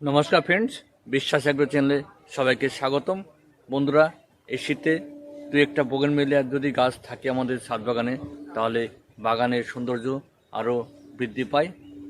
নমস্কার ফ্রেন্ডস বিশ্বাস এগ্রো চ্যানেলে সবাইকে স্বাগতম। বন্ধুরা, এই শীতে দু একটা বোগেন মিলিয়ার যদি গাছ থাকে আমাদের ছাদ বাগানে, তাহলে বাগানের সৌন্দর্য আরও বৃদ্ধি পায়।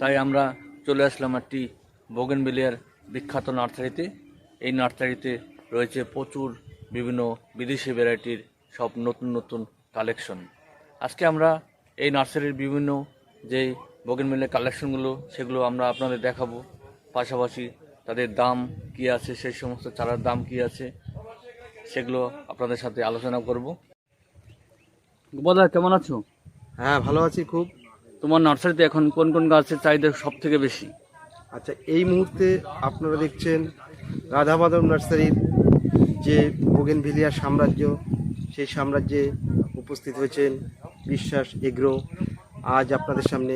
তাই আমরা চলে আসলাম একটি বোগেন মিলিয়ার বিখ্যাত নার্সারিতে। এই নার্সারিতে রয়েছে প্রচুর বিভিন্ন বিদেশি ভ্যারাইটির সব নতুন নতুন কালেকশন আজকে আমরা এই নার্সারির বিভিন্ন যে বোগেনমিলের কালেকশনগুলো সেগুলো আমরা আপনাদের দেখাবো। পাশাপাশি তাদের দাম কি আছে সেই সমস্ত চারার দাম কি আছে সেগুলো আপনাদের সাথে আলোচনা করব। গোপাদা কেমন আছো? হ্যাঁ ভালো আছি খুব। তোমার নার্সারিতে এখন কোন কোন গাছের চাহিদা সব থেকে বেশি? আচ্ছা এই মুহূর্তে আপনারা দেখছেন রাধা নার্সারির যে বোগেনভিলিয়া সাম্রাজ্য সেই সাম্রাজ্যে উপস্থিত হয়েছেন বিশ্বাস এগ্রো। আজ আপনাদের সামনে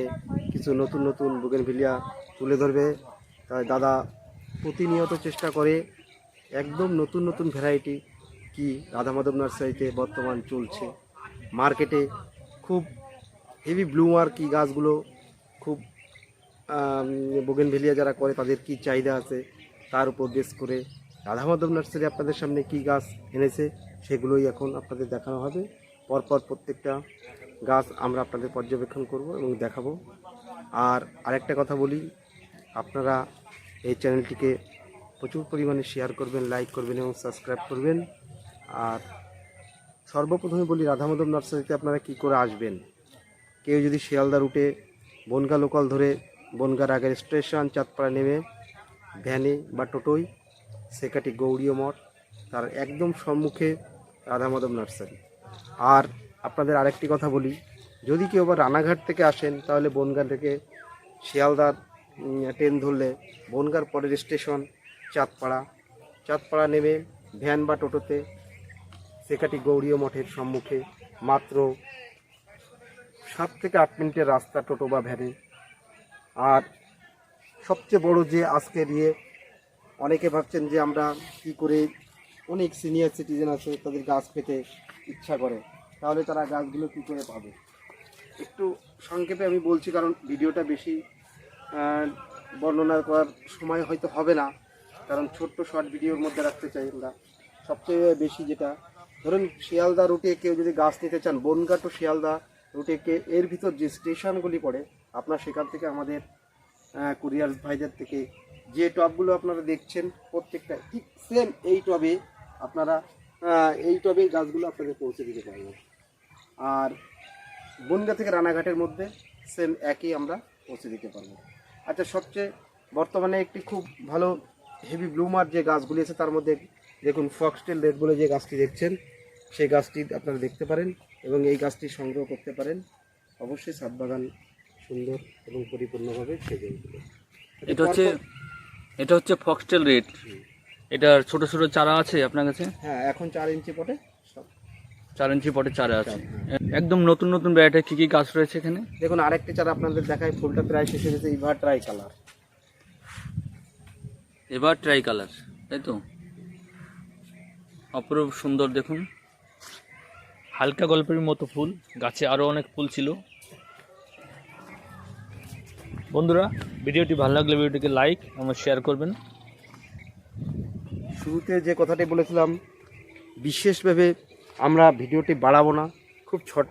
কিছু নতুন নতুন বোগেনভিলিয়া তুলে ধরবে। তাই দাদা প্রতিনিয়ত চেষ্টা করে একদম নতুন নতুন ভ্যারাইটি কি রাধা মাধব নার্সারিতে বর্তমান চলছে। মার্কেটে খুব হেভি ব্লুমার কি গাছগুলো খুব বোগেনভেলিয়া যারা করে তাদের কি চাহিদা আছে তার উপর বেস করে রাধা মাধব নার্সারি আপনাদের সামনে কি গাছ এনেছে সেগুলোই এখন আপনাদের দেখানো হবে। পরপর প্রত্যেকটা গাছ আমরা আপনাদের পর্যবেক্ষণ করব এবং দেখাবো। আর আরেকটা কথা বলি আপনারা এই চ্যানেলটিকে প্রচুর পরিমাণে শেয়ার করবেন লাইক করবেন এবং সাবস্ক্রাইব করবেন। আর সর্বপ্রথমে বলি রাধা মাধব নার্সারিতে আপনারা কি করে আসবেন? কেউ যদি শিয়ালদা রুটে বনগা লোকাল ধরে বনগার আগের স্টেশন চাঁদপাড়া নেমে ভ্যানে বা টোটোয় সেকাটি গৌরীয় মঠ, তার একদম সম্মুখে রাধা মাধব নার্সারি। আর আপনাদের আরেকটি কথা বলি, যদি কেউ আবার রানাঘাট থেকে আসেন, তাহলে বনগা থেকে শিয়ালদার ট্রেন ধরলে বনগার পরের স্টেশন, চাঁদপাড়া। চাঁদপাড়া নেমে ভ্যান বা টোটোতে সেকাটি গৌরীয় মঠের সম্মুখে। মাত্র সাত থেকে আট মিনিটের রাস্তা টোটো বা ভ্যানে। আর সবচেয়ে বড় যে আজকের ইয়ে অনেকে ভাবছেন যে আমরা কি করে অনেক সিনিয়র সিটিজেন আছে, তাদের গাছ পেতে ইচ্ছা করে। তাহলে তারা গাছগুলো কী করে পাবে? একটু সংক্ষেপে আমি বলছি, কারণ ভিডিওটা বেশি বর্ণনা করার সময় হয়তো হবে না, কারণ ছোট্ট শর্ট ভিডিওর মধ্যে রাখতে চাই আমরা। সবচেয়ে বেশি যেটা, ধরুন শিয়ালদা রুটে কেউ যদি গাছ নিতে চান বনগা টু শিয়ালদা রুটে কে এর ভিতর যে স্টেশনগুলি পড়ে, আপনার সেখান থেকে আমাদের কুরিয়ার ভাইদের থেকে যে টবগুলো আপনারা দেখছেন, প্রত্যেকটা ঠিক সেম এই টবে আপনারা এই টবে গাছগুলো আপনাদের পৌঁছে দিতে পারবেন। আর বনগা থেকে রানাঘাটের মধ্যে সেম একই আমরা পৌঁছে দিতে পারব। আচ্ছা সবচেয়ে বর্তমানে একটি খুব ভালো হেভি ব্লুমার যে গাছগুলি আছে তার মধ্যে দেখুন ফক্সটেল রেড বলে যে গাছটি দেখছেন সেই গাছটি আপনারা দেখতে পারেন এবং এই গাছটি সংগ্রহ করতে পারেন। অবশ্যই ছাদ বাগান সুন্দর এবং পরিপূর্ণভাবে সেজে উঠবে এটা হচ্ছে এটা হচ্ছে ফক্সটেল রেড এটার ছোট ছোট চারা আছে আপনার কাছে? হ্যাঁ এখন চার ইঞ্চি পটে চার ইঞ্চি পটে চারা আছে। একদম নতুন নতুন ভ্যারাইটির কী কী গাছ রয়েছে এখানে? দেখুন আরেকটি চারা আপনাদের দেখায় ফুলটা প্রায় শেষ হয়ে গেছে ইভার ট্রাই কালার এবার ট্রাই কালার তাই তো? অপরূপ সুন্দর দেখুন। হালকা গল্পের মতো ফুল গাছে আরও অনেক ফুল ছিল। বন্ধুরা ভিডিওটি ভালো লাগলে ভিডিওটিকে লাইক আমার শেয়ার করবেন। শুরুতে যে কথাটি বলেছিলাম বিশেষভাবে আমরা ভিডিওটি বাড়াবো না। খুব ছোট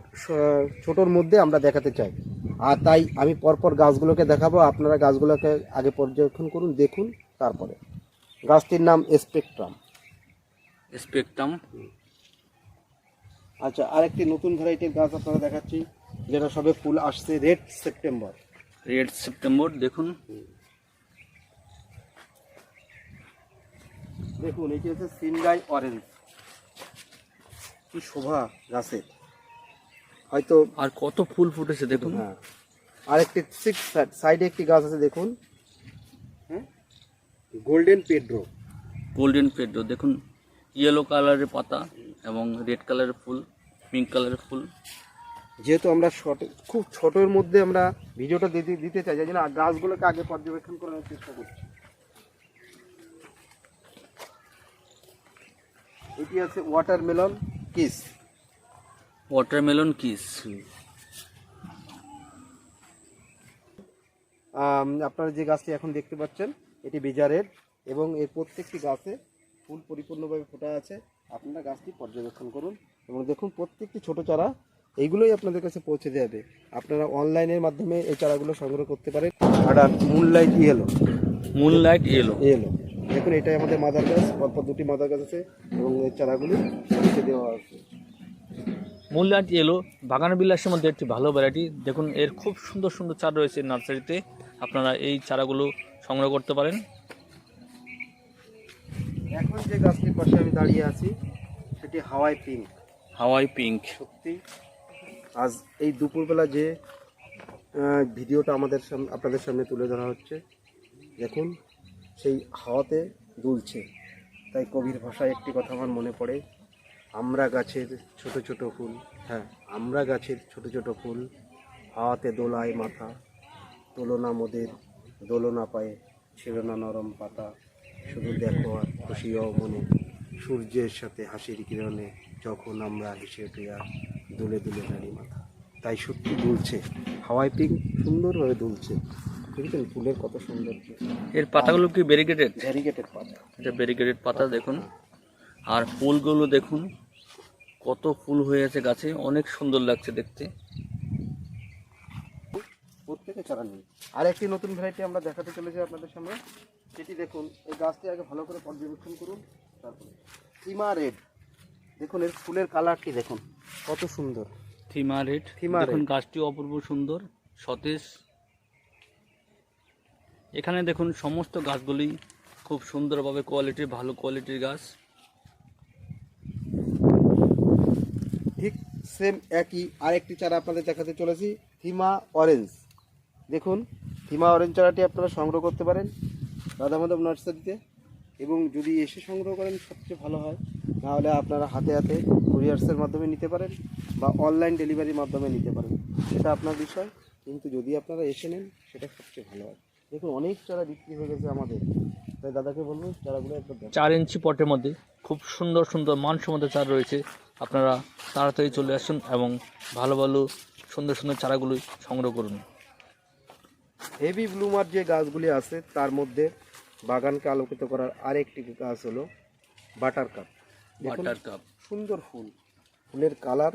ছোটোর মধ্যে আমরা দেখাতে চাই। আর তাই আমি পরপর গাছগুলোকে দেখাবো। আপনারা গাছগুলোকে আগে পর্যবেক্ষণ করুন দেখুন তারপরে। গাছটির নাম স্পেকট্রাম। স্পেকট্রাম। আচ্ছা আরেকটি নতুন ভ্যারাইটির গাছ আপনারা দেখাচ্ছি যেটা সবে ফুল আসছে রেড সেপ্টেম্বর। রেড সেপ্টেম্বর দেখুন। দেখুন এটি হচ্ছে সিনগাই অরেঞ্জ। কি শোভা গাছের হয়তো আর কত ফুল ফুটেছে দেখুন। হ্যাঁ। আরেকটি সিক্স সাইডে একটি গাছ আছে দেখুন। হ্যাঁ গোল্ডেন পেড্রো গোল্ডেন পেড্রো দেখুন। ইয়েলো কালারের পাতা এবং রেড কালারের ফুল পিঙ্ক কালারের ফুল। যেহেতু আমরা শর্ট খুব ছোটোর মধ্যে আমরা ভিডিওটা দিতে দিতে চাই যাই জন্য গাছগুলোকে আগে পর্যবেক্ষণ করার চেষ্টা করছি। এটি আছে ওয়াটারমেলন কিস? ওয়াটারমেলন কিস আপনারা যে গাছটি এখন দেখতে পাচ্ছেন এটি বেজারের এবং এর প্রত্যেকটি গাছে ফুল পরিপূর্ণভাবে ফোটা আছে। আপনারা গাছটি পর্যবেক্ষণ করুন এবং দেখুন প্রত্যেকটি ছোট চারা এইগুলোই আপনাদের কাছে পৌঁছে দেবে আপনারা অনলাইনের মাধ্যমে এই চারাগুলো সংগ্রহ করতে পারেন। আর মুনলাইট ইয়েলো মুনলাইট ইয়েলো এলো দেখুন এটাই আমাদের মাদার গাছ পরপর দুটি মাদার গাছ আছে এবং এই চারাগুলি নিচে দেওয়া আছে। মুনলাইট এলো বাগান বিলাসের মধ্যে একটি ভালো ভ্যারাইটি দেখুন এর খুব সুন্দর সুন্দর চারা রয়েছে নার্সারিতে। আপনারা এই চারাগুলো সংগ্রহ করতে পারেন। এখন যে গাছটির পাশে আমি দাঁড়িয়ে আছি সেটি হাওয়াই পিঙ্ক হাওয়াই পিঙ্ক সত্যি আজ এই দুপুরবেলা যে ভিডিওটা আমাদের সামনে আপনাদের সামনে তুলে ধরা হচ্ছে দেখুন সেই হাওয়াতে দুলছে। তাই কবির ভাষায় একটি কথা আমার মনে পড়ে, আমরা গাছের ছোট ছোট ফুল। হ্যাঁ আমরা গাছের ছোট ছোট ফুল হাওয়াতে দোলায় মাথা তুলনা মোদের দোলনা পায়ে ছিল না নরম পাতা, শুধু দেখো আর খুশি মনে। সূর্যের সাথে হাসির কিরণে যখন আমরা হেসে উঠিয়া দুলে দুলে নারী মাথা। তাই সত্যি দুলছে। হাওয়াই পিঙ্ক সুন্দরভাবে দুলছে। বুঝলেন ফুলের কত সুন্দর এর পাতাগুলো কি ব্যারিকেটেড ভ্যারিগেটেড পাতা। এটা ব্যারিকেটেড পাতা দেখুন। আর ফুলগুলো দেখুন কত ফুল হয়ে আছে গাছে অনেক সুন্দর লাগছে দেখতে। প্রত্যেকে চারা নেই আর একটি নতুন ভ্যারাইটি আমরা দেখাতে চলেছি আপনাদের সামনে। সেটি দেখুন এই গাছটি আগে ভালো করে পর্যবেক্ষণ করুন তারপরে থিমা রেড। দেখুন এর ফুলের কালারটি দেখুন কত সুন্দর। থিমা রেড। থিমা দেখুন গাছটি অপূর্ব সুন্দর সতেজ। এখানে দেখুন সমস্ত গাছগুলি খুব সুন্দরভাবে কোয়ালিটির ভালো কোয়ালিটির গাছ। ঠিক সেম একই আরেকটি চারা আপনাদের দেখাতে চলেছি, থিমা অরেঞ্জ দেখুন, থিমা অরেঞ্জ চারাটি আপনারা সংগ্রহ করতে পারেন রাধা মাধব নার্সারিতে। এবং যদি এসে সংগ্রহ করেন, সবচেয়ে ভালো হয়। নাহলে আপনারা হাতে হাতে কুরিয়ার্সের মাধ্যমে নিতে পারেন বা অনলাইন ডেলিভারির মাধ্যমে নিতে পারেন। সেটা আপনার বিষয়, কিন্তু যদি আপনারা এসে নেন, সেটা সবচেয়ে ভালো হয়। দেখুন অনেক চারা বিক্রি হয়ে গেছে আমাদের। তাই দাদাকে বলব চারাগুলো একবার চার ইঞ্চি পটের মধ্যে খুব সুন্দর সুন্দর মানসম্মত চারা রয়েছে। আপনারা তাড়াতাড়ি চলে আসুন এবং ভালো ভালো সুন্দর সুন্দর চারাগুলো সংগ্রহ করুন। হেভি ব্লুমার যে গাছগুলি আছে তার মধ্যে বাগানকে আলোকিত করার আরেকটি গাছ হলো বাটার কাপ। Butter cup. সুন্দর ফুল। ফুলের কালার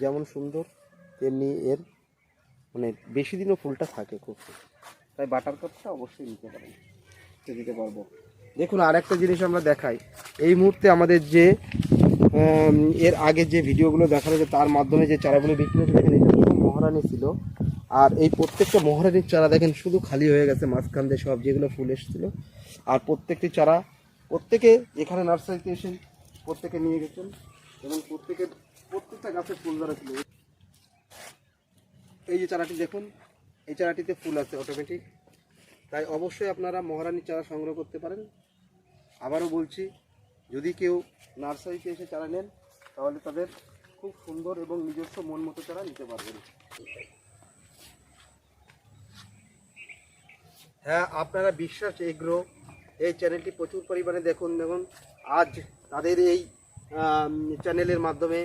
যেমন সুন্দর তেমনি এর মানে বেশি দিনও ফুলটা থাকে খুব। তাই বাটার কাপটা অবশ্যই নিতে পারেন। দিতে পারব। দেখুন আর একটা জিনিস আমরা দেখাই। এই মুহূর্তে আমাদের যে এর আগে যে ভিডিওগুলো দেখানো যে তার মাধ্যমে যে চারাগুলো বিক্রি হয়েছে দেখেন, এটা পুরো মহারানি ছিল। আর এই প্রত্যেকটা মহারানির চারা দেখেন, শুধু খালি হয়ে গেছে, মাঝখান দিয়ে সব যেগুলো ফুল এসেছিল। আর প্রত্যেকটি চারা প্রত্যেকে এখানে নার্সারিতে এসে প্রত্যেকে নিয়ে গেছেন এবং প্রত্যেকে, প্রত্যেকটা গাছে ফুল ধরা ছিল এই যে চারাটি দেখুন এই চারাটিতে ফুল আছে অটোমেটিক তাই অবশ্যই আপনারা মহারানির চারা সংগ্রহ করতে পারেন। আবারও বলছি, যদি কেউ নার্সারিতে এসে চারা নেন, তাহলে তাদের খুব সুন্দর এবং নিজস্ব মন মতো চারা নিতে পারবেন। হ্যাঁ আপনারা বিশ্বাস এগ্রো এই চ্যানেলটি প্রচুর পরিমাণে দেখুন। দেখুন, আজ তাদের এই চ্যানেলের মাধ্যমে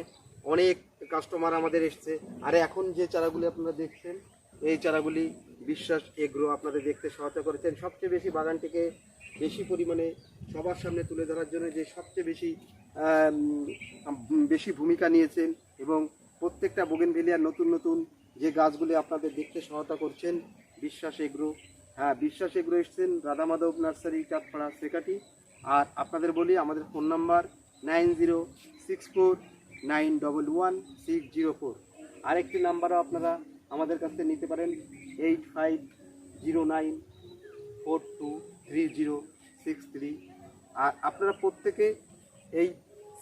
অনেক কাস্টমার আমাদের এসছে। আর এখন যে চারাগুলি আপনারা দেখছেন এই চারাগুলি বিশ্বাস এগ্রো আপনাদের দেখতে সহায়তা করেছেন। সবচেয়ে বেশি বাগানটিকে বেশি পরিমাণে সবার সামনে তুলে ধরার জন্য যে সবচেয়ে বেশি বেশি ভূমিকা নিয়েছেন এবং প্রত্যেকটা বোগেনভেলিয়ার নতুন নতুন যে গাছগুলি আপনাদের দেখতে সহায়তা করছেন, বিশ্বাস এগ্রো। হ্যাঁ বিশ্বাস এগ্রো এসছেন রাধা মাধব নার্সারি চাঁদপাড়া সেকাটি আর আপনাদের বলি, আমাদের phone number nine zero six four nine double one six zero four. আরেকটি নাম্বারও আপনারা আমাদের কাছ থেকে নিতে পারেন eight five zero nine four two three zero six three আর আপনারা প্রত্যেকে এই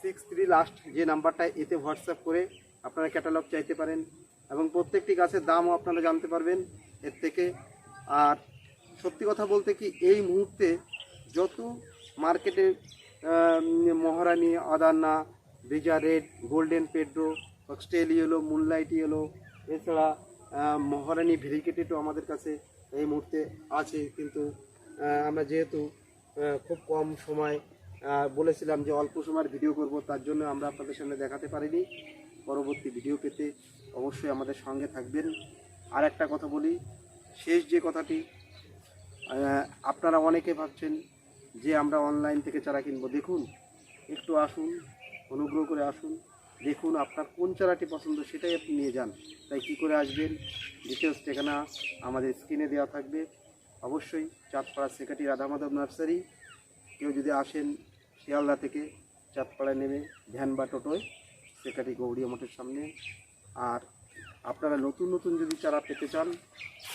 সিক্স থ্রি লাস্ট যে নাম্বারটা, এতে হোয়াটসঅ্যাপ করে আপনারা ক্যাটালগ চাইতে পারেন এবং প্রত্যেকটি গাছের দামও আপনারা জানতে পারবেন এর থেকে। আর সত্যি কথা বলতে কি, এই মুহূর্তে যত মার্কেটে মহারানি আদান্না Brezza red, golden Pedro oxtail yellow moonlight yellow এছাড়া মহারানি ভেরিকেটেডও আমাদের কাছে এই মুহূর্তে আছে, কিন্তু আমরা যেহেতু খুব কম সময় বলেছিলাম যে অল্প সময়ের ভিডিও করব, তার জন্য আমরা আপনাদের সামনে দেখাতে পারিনি। পরবর্তী ভিডিও পেতে অবশ্যই আমাদের সঙ্গে থাকবেন। আর একটা কথা বলি, শেষ যে কথাটি আপনারা অনেকে ভাবছেন যে আমরা অনলাইন থেকে চারা কিনবো। দেখুন, একটু আসুন, অনুগ্রহ করে আসুন। দেখুন আপনার কোন চারাটি পছন্দ সেটাই আপনি নিয়ে যান। তাই কী করে আসবেন? ডিটেলস ঠিকানা আমাদের স্ক্রিনে দেওয়া থাকবে। অবশ্যই চাঁদপাড়া সেকাটি রাধা মাধব নার্সারি। কেউ যদি আসেন শিয়ালদা থেকে, চাঁদপাড়ায় নেমে ভ্যান বা টোটোয় সেকাটি গৌরী মঠের সামনে। আর আপনারা নতুন নতুন যদি চারা পেতে চান,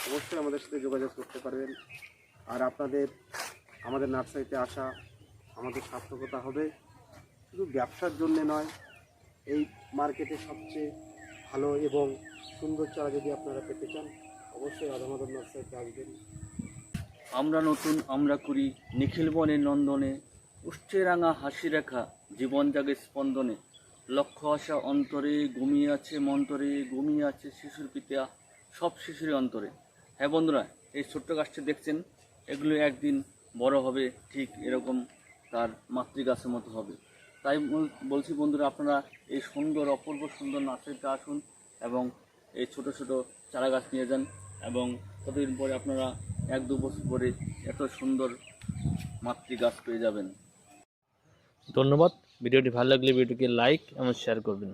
অবশ্যই আমাদের সাথে যোগাযোগ করতে পারবেন। আর আপনাদের, আমাদের নার্সারিতে আসা আমাদের সার্থকতা হবে। শুধু ব্যবসার জন্যে নয় এই মার্কেটে সবচেয়ে ভালো এবং সুন্দর চারা যদি আপনারা পেতে চান, অবশ্যই রাধামাধব নার্সারিতে আসবেন। আমরা নতুন, আমরা করি নিখিল বনের নন্দনে উষ্ঠে রাঙা হাসি রেখা জীবন জাগে স্পন্দনে। লক্ষ্য আশা অন্তরে ঘুমিয়ে আছে মন্তরে, ঘুমিয়ে আছে শিশুর পিতা সব শিশুর অন্তরে। হ্যাঁ বন্ধুরা, এই ছোট্ট গাছটি দেখছেন, এগুলো একদিন বড় হবে, ঠিক এরকম তার মাতৃগাছের মতো হবে। তাই বলছি বন্ধুরা, আপনারা এই সুন্দর, অপূর্ব সুন্দর নার্সারিতে আসুন এবং এই ছোট ছোট চারা গাছ নিয়ে যান এবং কতদিন পরে আপনারা এক দু বছর পরে এত সুন্দর মাতৃ গাছ পেয়ে যাবেন। ধন্যবাদ। ভিডিওটি ভালো লাগলে ভিডিওটিকে লাইক এবং শেয়ার করবেন।